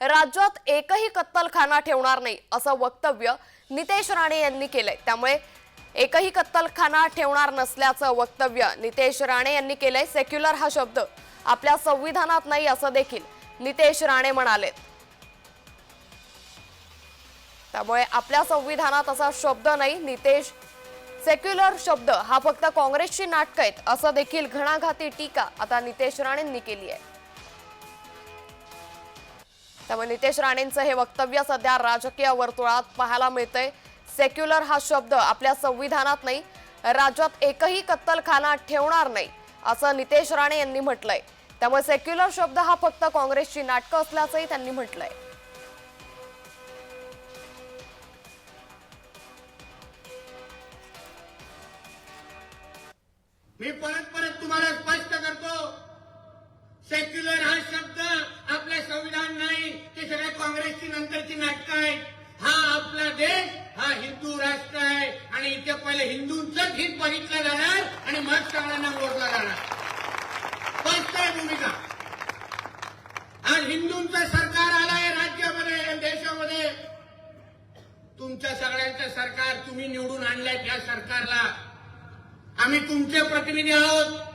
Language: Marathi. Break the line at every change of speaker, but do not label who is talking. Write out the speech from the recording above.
राज्यात एकही कत्तलखाना ठेवणार नाही असं वक्तव्य नितेश राणे यांनी केलंय. त्यामुळे एकही कत्तलखाना ठेवणार नसल्याचं वक्तव्य नितेश राणे यांनी केलंय. सेक्युलर हा शब्द आपल्या संविधानात नाही असं देखील नितेश राणे म्हणाले त्यामुळे आपल्या संविधानात असा शब्द नाही नितेश सेक्युलर शब्द. हा फक्त काँग्रेसची नाटक आहेत असं देखील घणाघाती टीका आता नितेश राणेंनी केली आहे. त्यामुळे नितेश राणेंचं हे वक्तव्य सध्या राजकीय वर्तुळात पाहायला मिळतंय. सेक्युलर हा शब्द आपल्या संविधानात नाही. राज्यात एकही कत्तलखाना ठेवणार नाही असं नितेश राणे यांनी म्हटलंय. त्यामुळे सेक्युलर शब्द हा फक्त काँग्रेसची नाटकं असल्याचंही त्यांनी म्हटलंय.
मी परत परत तुम्हाला स्पष्ट करतो सेक्युलर हा शब्द आपलं संविधान नाही ते सगळ्या काँग्रेसची नंतरची नाटकं आहेत हा आपला देश हा हिंदू राष्ट्र आहे आणि इथे पहिले हिंदूंचंच हित बघितलं जाणार आणि मग सगळ्यांना ओढला जाणार. स्पष्ट आहे भूमिका. आज हिंदूंचं सरकार आलंय राज्यामध्ये आणि देशामध्ये. तुमच्या सगळ्यांचं सरकार तुम्ही निवडून आणलंय त्या सरकारला. आम्ही तुमचे प्रतिनिधी आहोत.